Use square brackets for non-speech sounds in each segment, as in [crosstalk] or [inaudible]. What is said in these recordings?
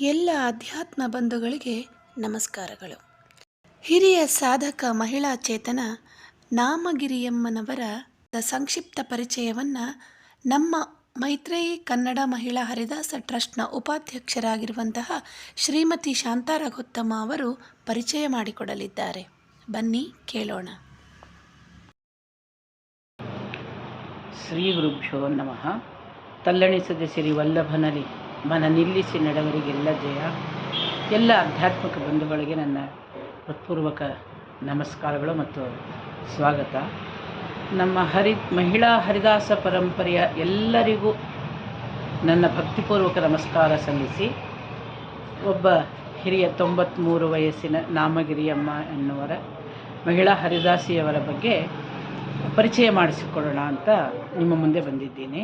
ಎಲ್ಲ ಅಧ್ಯಾತ್ಮ ಬಂಧುಗಳಿಗೆ ನಮಸ್ಕಾರಗಳು. ಹಿರಿಯ ಸಾಧಕ ಮಹಿಳಾ ಚೇತನ ನಾಮಗಿರಿಯಮ್ಮನವರ ಸಂಕ್ಷಿಪ್ತ ಪರಿಚಯವನ್ನು ನಮ್ಮ ಮೈತ್ರೇಯಿ ಕನ್ನಡ ಮಹಿಳಾ ಹರಿದಾಸ ಟ್ರಸ್ಟ್ನ ಉಪಾಧ್ಯಕ್ಷರಾಗಿರುವಂತಹ ಶ್ರೀಮತಿ ಶಾಂತಾರಘೋತ್ತಮ ಅವರು ಪರಿಚಯ ಮಾಡಿಕೊಡಲಿದ್ದಾರೆ. ಬನ್ನಿ, ಕೇಳೋಣ. ಶ್ರೀ ಗುರುಭ್ಯೋ ನಮಃ. ತಲ್ಲಣಿಸದೆ ಸಿರಿ ವಲ್ಲಭನಲ್ಲಿ ಮನ ನಿಲ್ಲಿಸಿ ನಡೆವರಿಗೆಲ್ಲ ಜಯ. ಎಲ್ಲ ಆಧ್ಯಾತ್ಮಿಕ ಬಂಧುಗಳಿಗೆ ನನ್ನ ಹೃತ್ಪೂರ್ವಕ ನಮಸ್ಕಾರಗಳು ಮತ್ತು ಸ್ವಾಗತ. ನಮ್ಮ ಹರಿ, ಮಹಿಳಾ ಹರಿದಾಸ ಪರಂಪರೆಯ ಎಲ್ಲರಿಗೂ ನನ್ನ ಭಕ್ತಿಪೂರ್ವಕ ನಮಸ್ಕಾರ ಸಲ್ಲಿಸಿ. ಒಬ್ಬ ಹಿರಿಯ ತೊಂಬತ್ತ್ಮೂರು ವಯಸ್ಸಿನ ನಾಮಗಿರಿಯಮ್ಮ ಎನ್ನುವರ, ಮಹಿಳಾ ಹರಿದಾಸಿಯವರ ಬಗ್ಗೆ ಪರಿಚಯ ಮಾಡಿಸಿಕೊಳ್ಳೋಣ ಅಂತ ನಿಮ್ಮ ಮುಂದೆ ಬಂದಿದ್ದೀನಿ.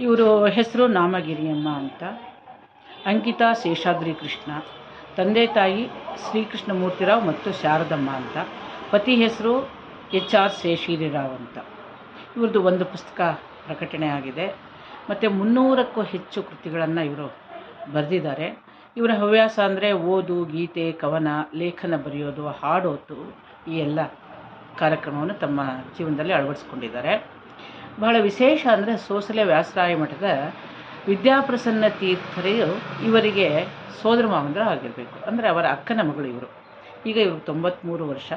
ಇವರು ಹೆಸರು ನಾಮಗಿರಿಯಮ್ಮ ಅಂತ. ಅಂಕಿತಾ ಶೇಷಾದ್ರಿ ಕೃಷ್ಣ. ತಂದೆ ತಾಯಿ ಶ್ರೀಕೃಷ್ಣ ಮೂರ್ತಿರಾವ್ ಮತ್ತು ಶಾರದಮ್ಮ ಅಂತ. ಪತಿ ಹೆಸರು ಎಚ್ ಆರ್ ಶೇಷೀರಿರಾವ್ ಅಂತ. ಇವ್ರದ್ದು ಒಂದು ಪುಸ್ತಕ ಪ್ರಕಟಣೆ ಆಗಿದೆ. ಮತ್ತು ಮುನ್ನೂರಕ್ಕೂ ಹೆಚ್ಚು ಕೃತಿಗಳನ್ನು ಇವರು ಬರೆದಿದ್ದಾರೆ. ಇವರ ಹವ್ಯಾಸ ಅಂದರೆ ಓದು, ಗೀತೆ, ಕವನ, ಲೇಖನ ಬರೆಯೋದು, ಹಾಡೋದು ಈ ಎಲ್ಲ ಕಾರ್ಯಕ್ರಮವನ್ನು ತಮ್ಮ ಜೀವನದಲ್ಲಿ ಅಳವಡಿಸ್ಕೊಂಡಿದ್ದಾರೆ. ಬಹಳ ವಿಶೇಷ ಅಂದರೆ ಸೋಸಲೆ ವ್ಯಾಸರಾಯ ಮಠದ ವಿದ್ಯಾಪ್ರಸನ್ನ ತೀರ್ಥರೆಯು ಇವರಿಗೆ ಸೋದರ ಮಾವಂದ್ರ ಆಗಿರಬೇಕು. ಅಂದರೆ ಅವರ ಅಕ್ಕನ ಮಗಳು ಇವರು. ಈಗ ಇವರು ತೊಂಬತ್ತ್ಮೂರು ವರ್ಷ.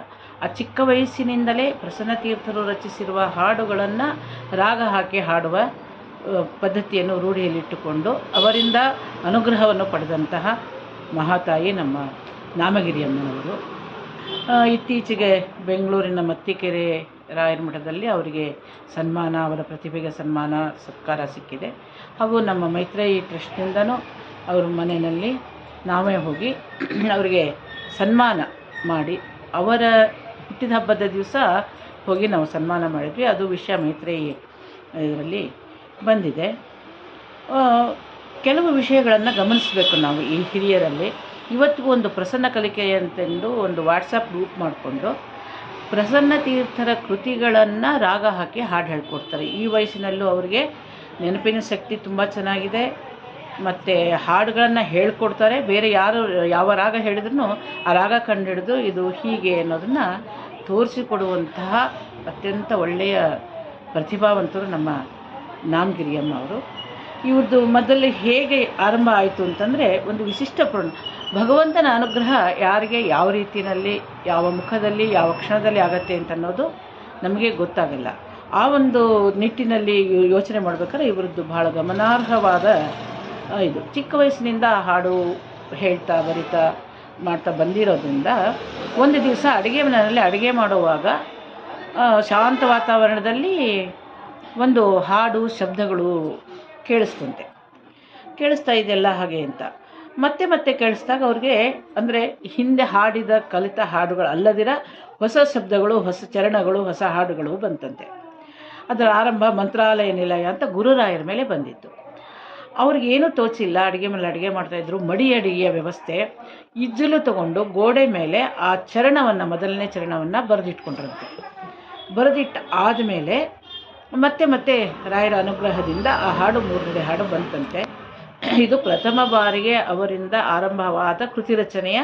ಆ ಚಿಕ್ಕ ವಯಸ್ಸಿನಿಂದಲೇ ಪ್ರಸನ್ನ ತೀರ್ಥರು ರಚಿಸಿರುವ ಹಾಡುಗಳನ್ನು ರಾಗ ಹಾಕಿ ಹಾಡುವ ಪದ್ಧತಿಯನ್ನು ರೂಢಿಯಲ್ಲಿಟ್ಟುಕೊಂಡು ಅವರಿಂದ ಅನುಗ್ರಹವನ್ನು ಪಡೆದಂತಹ ಮಹಾತಾಯಿ ನಮ್ಮ ನಾಮಗಿರಿಯಮ್ಮನವರು. ಇತ್ತೀಚೆಗೆ ಬೆಂಗಳೂರಿನ ಮತ್ತಿಕೆರೆ ರಾಯರ ಮಠದಲ್ಲಿ ಅವರಿಗೆ ಸನ್ಮಾನ, ಅವರ ಪ್ರತಿಭೆಗೆ ಸನ್ಮಾನ, ಸತ್ಕಾರ ಸಿಕ್ಕಿದೆ. ಹಾಗೂ ನಮ್ಮ ಮೈತ್ರೇಯಿ ಟ್ರಸ್ಟ್ನಿಂದನೂ ಅವ್ರ ಮನೆಯಲ್ಲಿ ನಾವೇ ಹೋಗಿ [clears throat] ಅವರಿಗೆ ಸನ್ಮಾನ ಮಾಡಿ, ಅವರ ಹುಟ್ಟಿದ ಹಬ್ಬದ ದಿವಸ ಹೋಗಿ ನಾವು ಸನ್ಮಾನ ಮಾಡಿದ್ವಿ. ಅದು ವಿಷಯ ಮೈತ್ರೇಯಿ ಇದರಲ್ಲಿ ಬಂದಿದೆ. ಕೆಲವು ವಿಷಯಗಳನ್ನು ಗಮನಿಸಬೇಕು ನಾವು ಈ ಹಿರಿಯರಲ್ಲಿ. ಇವತ್ತಿಗೂ ಒಂದು ಪ್ರಸನ್ನ ಕಲಿಕೆ ಅಂತಂದು ಒಂದು ವಾಟ್ಸಪ್ ಗ್ರೂಪ್ ಮಾಡಿಕೊಂಡು ಪ್ರಸನ್ನ ತೀರ್ಥರ ಕೃತಿಗಳನ್ನು ರಾಗ ಹಾಕಿ ಹಾಡು ಹೇಳ್ಕೊಡ್ತಾರೆ. ಈ ವಯಸ್ಸಿನಲ್ಲೂ ಅವರಿಗೆ ನೆನಪಿನ ಶಕ್ತಿ ತುಂಬ ಚೆನ್ನಾಗಿದೆ. ಮತ್ತು ಹಾಡುಗಳನ್ನು ಹೇಳ್ಕೊಡ್ತಾರೆ. ಬೇರೆ ಯಾರು, ಯಾವ ರಾಗ ಹೇಳಿದ್ರು ಆ ರಾಗ ಕಂಡುಹಿಡಿದು ಇದು ಹೀಗೆ ಅನ್ನೋದನ್ನು ತೋರಿಸಿಕೊಡುವಂತಹ ಅತ್ಯಂತ ಒಳ್ಳೆಯ ಪ್ರತಿಭಾವಂತರು ನಮ್ಮ ನಾಮಗಿರಿಯಮ್ಮ ಅವರು ಇವ್ರದ್ದು ಮೊದಲು ಹೇಗೆ ಆರಂಭ ಆಯಿತು ಅಂತಂದರೆ ಒಂದು ವಿಶಿಷ್ಟ ಪ್ರ ಭಗವಂತನ ಅನುಗ್ರಹ ಯಾರಿಗೆ ಯಾವ ರೀತಿಯಲ್ಲಿ, ಯಾವ ಮುಖದಲ್ಲಿ, ಯಾವ ಕ್ಷಣದಲ್ಲಿ ಆಗತ್ತೆ ಅಂತ ಅನ್ನೋದು ನಮಗೆ ಗೊತ್ತಾಗಲ್ಲ. ಆ ಒಂದು ನಿಟ್ಟಿನಲ್ಲಿ ಯೋಚನೆ ಮಾಡ್ಬೇಕಾದ್ರೆ ಇವರದ್ದು ಬಹಳ ಗಮನಾರ್ಹವಾದ ಇದು. ಚಿಕ್ಕ ವಯಸ್ಸಿನಿಂದ ಹಾಡು ಹೇಳ್ತಾ, ಬರಿತಾ, ಮಾಡ್ತಾ ಬಂದಿರೋದ್ರಿಂದ ಒಂದು ದಿವಸ ಅಡುಗೆ ಮನೆಯಲ್ಲಿ ಅಡುಗೆ ಮಾಡುವಾಗ ಶಾಂತ ವಾತಾವರಣದಲ್ಲಿ ಒಂದು ಹಾಡು, ಶಬ್ದಗಳು ಕೇಳಿಸ್ತಂತೆ ಕೇಳಿಸ್ತಾ ಇದೆಲ್ಲ ಹಾಗೆ ಅಂತ. ಮತ್ತೆ ಮತ್ತೆ ಕೇಳಿಸ್ದಾಗ ಅವ್ರಿಗೆ ಅಂದರೆ ಹಿಂದೆ ಹಾಡಿದ ಕಲಿತ ಹಾಡುಗಳು ಅಲ್ಲದಿರ ಹೊಸ ಶಬ್ದಗಳು, ಹೊಸ ಚರಣಗಳು, ಹೊಸ ಹಾಡುಗಳು ಬಂತಂತೆ. ಅದರ ಆರಂಭ ಮಂತ್ರಾಲಯ ನಿಲಯ ಅಂತ ಗುರುರಾಯರ ಮೇಲೆ ಬಂದಿತ್ತು. ಅವ್ರಿಗೇನು ತೋಚಿಲ್ಲ, ಅಡುಗೆ ಮೇಲೆ ಅಡುಗೆ ಮಾಡ್ತಾಯಿದ್ರು ಮಡಿ ಅಡಿಗೆಯ ವ್ಯವಸ್ಥೆ ಇಜ್ಜಲು ತಗೊಂಡು ಗೋಡೆ ಮೇಲೆ ಆ ಚರಣವನ್ನು, ಮೊದಲನೇ ಚರಣವನ್ನು ಬರೆದಿಟ್ಕೊಂಡ್ರಂತೆ. ಬರೆದಿಟ್ಟು ಆದಮೇಲೆ ಮತ್ತೆ ಮತ್ತೆ ರಾಯರ ಅನುಗ್ರಹದಿಂದ ಆ ಹಾಡು ಮೂರನೇ ಹಾಡು ಬಂತಂತೆ. ಇದು ಪ್ರಥಮ ಬಾರಿಗೆ ಅವರಿಂದ ಆರಂಭವಾದ ಕೃತಿ ರಚನೆಯ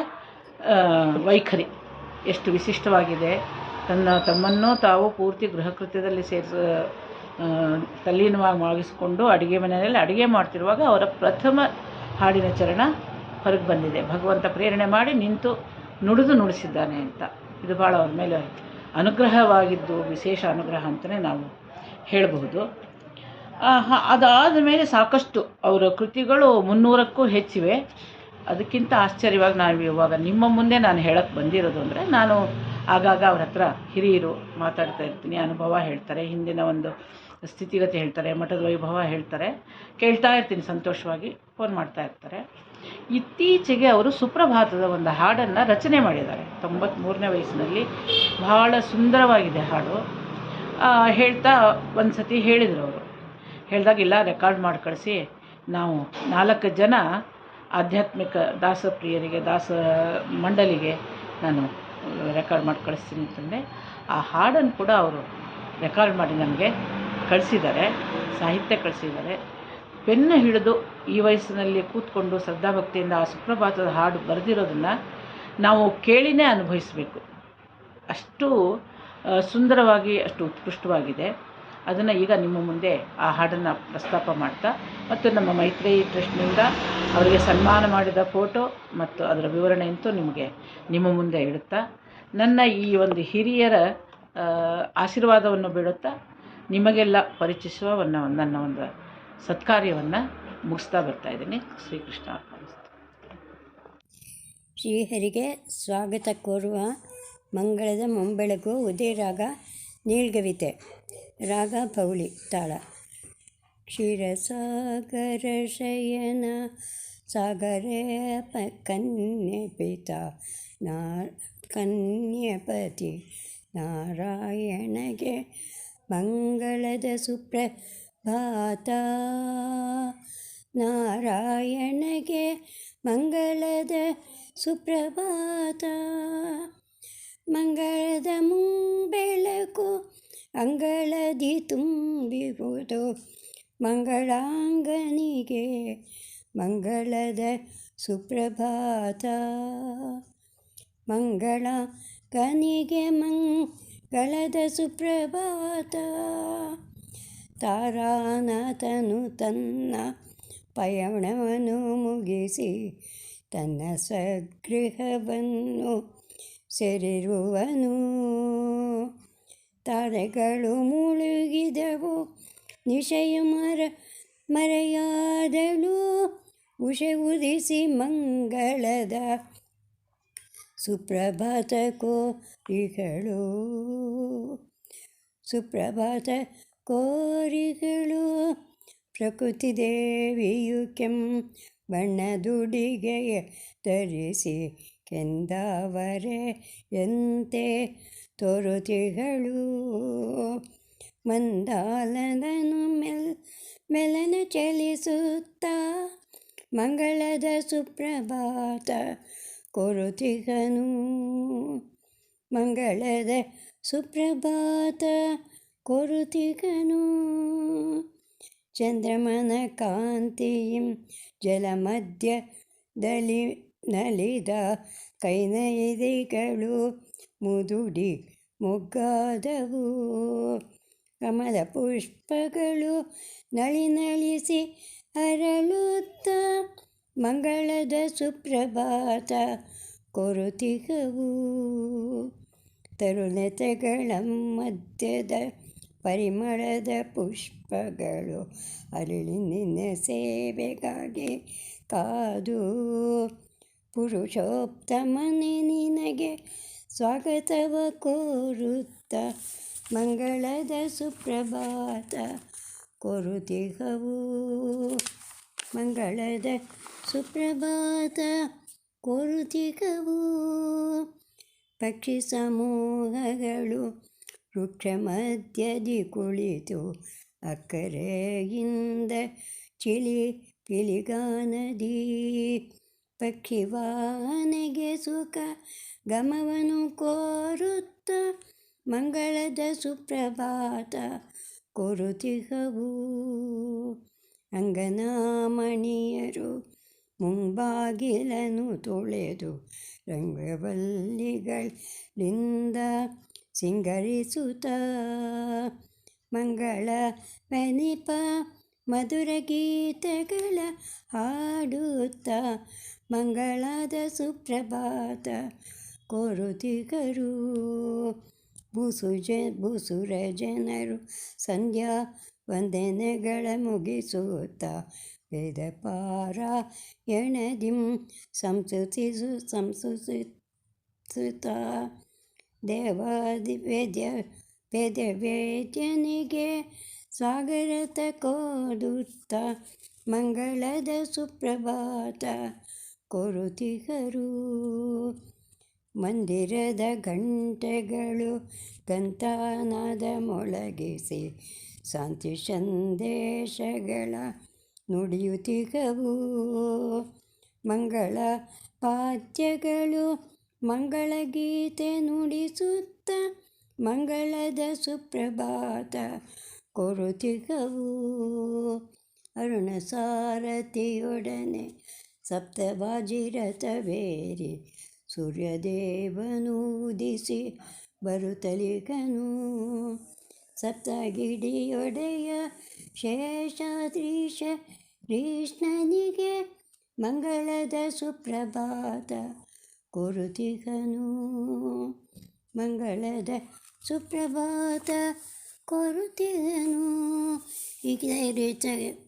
ವೈಖರಿ. ಎಷ್ಟು ವಿಶಿಷ್ಟವಾಗಿದೆ. ತನ್ನ, ತಮ್ಮನ್ನು ತಾವು ಪೂರ್ತಿ ಗೃಹ ಕೃತ್ಯದಲ್ಲಿ ಸೇರಿಸ ತಲ್ಲೀನವಾಗಿ ಮಾಡಿಸಿಕೊಂಡು ಅಡುಗೆ ಮನೆಯಲ್ಲಿ ಅಡುಗೆ ಮಾಡ್ತಿರುವಾಗ ಅವರ ಪ್ರಥಮ ಹಾಡಿನ ಚರಣ ಹೊರಗೆ ಬಂದಿದೆ. ಭಗವಂತ ಪ್ರೇರಣೆ ಮಾಡಿ ನಿಂತು ನುಡಿದು ನುಡಿಸಿದ್ದಾನೆ ಅಂತ. ಇದು ಭಾಳ ಅವ್ರ ಮೇಲೆ ಅನುಗ್ರಹವಾಗಿದ್ದು, ವಿಶೇಷ ಅನುಗ್ರಹ ಅಂತಲೇ ನಾವು ಹೇಳಬಹುದು. ಅದಾದ ಮೇಲೆ ಸಾಕಷ್ಟು ಅವರ ಕೃತಿಗಳು ಮುನ್ನೂರಕ್ಕೂ ಹೆಚ್ಚಿವೆ. ಅದಕ್ಕಿಂತ ಆಶ್ಚರ್ಯವಾಗಿ ನಾನು ಇವಾಗ ನಿಮ್ಮ ಮುಂದೆ ನಾನು ಹೇಳಕ್ಕೆ ಬಂದಿರೋದು ಅಂದರೆ ನಾನು ಆಗಾಗ ಅವ್ರ ಹತ್ರ ಹಿರಿಯರು ಮಾತಾಡ್ತಾ ಇರ್ತೀನಿ, ಅನುಭವ ಹೇಳ್ತಾರೆ, ಹಿಂದಿನ ಒಂದು ಸ್ಥಿತಿಗತಿ ಹೇಳ್ತಾರೆ, ಮಠದ ವೈಭವ ಹೇಳ್ತಾರೆ, ಕೇಳ್ತಾ ಇರ್ತೀನಿ ಸಂತೋಷವಾಗಿ ಫೋನ್ ಮಾಡ್ತಾ ಇರ್ತಾರೆ. ಇತ್ತೀಚೆಗೆ ಅವರು ಸುಪ್ರಭಾತದ ಒಂದು ಹಾಡನ್ನು ರಚನೆ ಮಾಡಿದ್ದಾರೆ. ತೊಂಬತ್ತ್ಮೂರನೇ ವಯಸ್ಸಿನಲ್ಲಿ ಬಹಳ ಸುಂದರವಾಗಿದೆ ಹಾಡು. ಹೇಳ್ತಾ ಒಂದು ಸತಿ ಹೇಳಿದರು ಅವರು. ಹೇಳಿದಾಗ ಇಲ್ಲ ರೆಕಾರ್ಡ್ ಮಾಡಿ ಕಳಿಸಿ, ನಾವು ನಾಲ್ಕು ಜನ ಆಧ್ಯಾತ್ಮಿಕ ದಾಸಪ್ರಿಯರಿಗೆ ದಾಸ ಮಂಡಲಿಗೆ ನಾನು ರೆಕಾರ್ಡ್ ಮಾಡಿ ಕಳಿಸ್ತೀನಿ ಅಂತಂದೆ ಆ ಹಾಡನ್ನು ಕೂಡ ಅವರು ರೆಕಾರ್ಡ್ ಮಾಡಿ ನನಗೆ ಕಳಿಸಿದ್ದಾರೆ, ಸಾಹಿತ್ಯ ಕಳಿಸಿದ್ದಾರೆ. ಪೆನ್ನ ಹಿಡಿದು ಈ ವಯಸ್ಸಿನಲ್ಲಿ ಕೂತ್ಕೊಂಡು ಶ್ರದ್ಧಾಭಕ್ತಿಯಿಂದ ಆ ಸುಪ್ರಭಾತದ ಹಾಡು ಬರೆದಿರೋದನ್ನು ನಾವು ಕೇಳಿನೇ ಅನುಭವಿಸಬೇಕು. ಅಷ್ಟು ಸುಂದರವಾಗಿ, ಅಷ್ಟು ಉತ್ಕೃಷ್ಟವಾಗಿದೆ. ಅದನ್ನು ಈಗ ನಿಮ್ಮ ಮುಂದೆ ಆ ಹಾಡನ್ನು ಪ್ರಸ್ತಾಪ ಮಾಡ್ತಾ ಮತ್ತು ನಮ್ಮ ಮೈತ್ರಿ ಟ್ರಸ್ಟ್ನಿಂದ ಅವರಿಗೆ ಸನ್ಮಾನ ಮಾಡಿದ ಫೋಟೋ ಮತ್ತು ಅದರ ವಿವರಣೆಯಂತೂ ನಿಮಗೆ ನಿಮ್ಮ ಮುಂದೆ ಇಡುತ್ತಾ, ನನ್ನ ಈ ಒಂದು ಹಿರಿಯರ ಆಶೀರ್ವಾದವನ್ನು ಬಿಡುತ್ತಾ ನಿಮಗೆಲ್ಲ ಪರಿಚಯಿಸುವ ಒಂದು, ನನ್ನ ಒಂದು ಸತ್ಕಾರ್ಯವನ್ನು ಮುಗಿಸ್ತಾ ಬರ್ತಾ ಇದ್ದೀನಿ. ಶ್ರೀಕೃಷ್ಣ ಶ್ರೀಹರಿಗೆ ಸ್ವಾಗತ ಕೋರುವ ಮಂಗಳದ ಮುಂಬೆಳಗು ಉದಯ ರಾಗ ನೀಳ್ಗವಿತೆ ರಾಗ ಪೌಳಿ ತಾಳ ಕ್ಷೀರಸಾಗರ ಶಯನ ಸಾಗರ ಪ ಕನ್ಯೆ ಪಿತ ನಾ ಕನ್ಯಪತಿ ನಾರಾಯಣಗೆ ಮಂಗಳದ ಸುಪ್ರಭಾತ ನಾರಾಯಣಗೆ ಮಂಗಳದ ಸುಪ್ರಭಾತ ಮಂಗಳದ ಮುಂಬೆಳಕು ಅಂಗಳದಿ ತುಂಬಿರುವುದು ಮಂಗಳಾಂಗನಿಗೆ ಮಂಗಳದ ಸುಪ್ರಭಾತ. ಮಂಗಳ ಕನಿಗೆ ಮಂಗಳದ ಸುಪ್ರಭಾತ. ತಾರಾನಾಥನು ತನ್ನ ಪಯಣವನ್ನು ಮುಗಿಸಿ ತನ್ನ ಸ್ವಗೃಹವನ್ನು ಸೇರಿರುವನು. ತಾರೆಗಳು ಮುಳುಗಿದವು, ನಿಶಯ ಮರ ಮರೆಯಾದಳು, ಉಷೆ ಉದಿಸಿ ಮಂಗಳದ ಸುಪ್ರಭಾತ ಕೋರಿಗಳು. ಸುಪ್ರಭಾತ ಕೋರಿಗಳು, ಪ್ರಕೃತಿ ದೇವಿಯು ಕೆಂ ಬಣ್ಣದುಡಿಗೆಯ ಧರಿಸಿ ಕೆಂದಾವರೆಯಂತೆ ತೋರುತಿಗಳು ಮಂದಾಲನನು ಮೆಲ್ ಮೆಲನ ಚಲಿಸುತ್ತಾ ಮಂಗಳದ ಸುಪ್ರಭಾತ ಕೊರುತಿಗನು ಮಂಗಳದ ಸುಪ್ರಭಾತ ಕೊರುತಿಗನು ಚಂದ್ರಮನ ಕಾಂತಿಯಂ ಜಲಮಧ್ಯದಲ್ಲಿ ನಲಿದ ಕೈನೈದಿಗಳು ಮುದುಡಿ ಮುಗ್ಗಾದವು. ಕಮಲ ಪುಷ್ಪಗಳು ನಳಿ ನಳಿಸಿ ಅರಳುತ್ತ ಮಂಗಳದ ಸುಪ್ರಭಾತ ಕೊರುತಿಗವು. ತರುಣತೆಗಳ ಮಧ್ಯದ ಪರಿಮಳದ ಪುಷ್ಪಗಳು ಅರಳಿ ನಿನ್ನ ಸೇವೆಗಾಗಿ ಕಾದು. ಪುರುಷೋತ್ತಮನೆ ನಿನಗೆ ಸ್ವಾಗತವ ಕೋರುತ್ತ ಮಂಗಳದ ಸುಪ್ರಭಾತ ಕೊರುತಿಹವು. ಮಂಗಳದ ಸುಪ್ರಭಾತ ಕೊರುತಿಹವು. ಪಕ್ಷಿ ಸಮೂಹಗಳು ವೃಕ್ಷ ಮಧ್ಯದಿ ಕುಳಿತು ಅಕ್ಕರೆಯಿಂದ ಚಿಳಿ ಪಿಲಿಗಾನದಿ ಪಕ್ಷಿ ವಾಹನೆಗೆ ಸುಖ ಗಮವನು ಕೋರುತ್ತ ಮಂಗಳದ ಸುಪ್ರಭಾತ ಕೊರುತಿಹವು. ಅಂಗನಾಮಣಿಯರು ಮುಂಬಾಗಿಲನು ತೊಳೆದು ರಂಗವಲ್ಲಿಗಳಿಂದ ಸಿಂಗರಿಸುತ್ತ. ಮಂಗಳ ಪನಿಪ ಮಧುರ ಗೀತೆಗಳ ಹಾಡುತ್ತ ಮಂಗಳದ ಸುಪ್ರಭಾತ ಕೋರುತಿಗರು ಬುಸು ಜ ಬುಸುರ ಜನರು ಸಂಧ್ಯಾ ವಂದನೆಗಳ ಮುಗಿಸುತ್ತ ವೇದ ಪಾರಾಯಣದಿಂ ಸಂಸುತಿಸು ಸಂಸುತ ದೇವಾದಿ ವೇದ್ಯ ವೇದ ವೇದ್ಯನಿಗೆ ಸ್ವಾಗತ ಕೋದುತ್ತ ಮಂಗಳದ ಸುಪ್ರಭಾತ ಕೊರುತಿಗರು. ಮಂದಿರದ ಗಂಟೆಗಳು ಗಂತಾನದ ಮೊಳಗಿಸಿ ಶಾಂತಿ ಸಂದೇಶಗಳ ನುಡಿಯುತ್ತಿಗವು ಮಂಗಳ ಪಾದ್ಯಗಳು ಮಂಗಳ ಗೀತೆ ನುಡಿಸುತ್ತ ಮಂಗಳದ ಸುಪ್ರಭಾತ ಕೊರುತಿಗವು. ಅರುಣ ಸಾರಥಿಯೊಡನೆ ಸಪ್ತವಾಜಿರಥವೇರಿ. ಸೂರ್ಯದೇವನೂದಿಸಿ ಬರುತ್ತಲಿಕನು ಸಪ್ತಗಿಡಿಯೊಡೆಯ ಶೇಷಾದ್ರೀಶ ಕೃಷ್ಣನಿಗೆ ಮಂಗಳದ ಸುಪ್ರಭಾತ ಕೊರುತಿಗನು. ಮಂಗಳದ ಸುಪ್ರಭಾತ ಕೊರುತಿಗನು. ಈಗ ರೀತಿಯಾಗಿ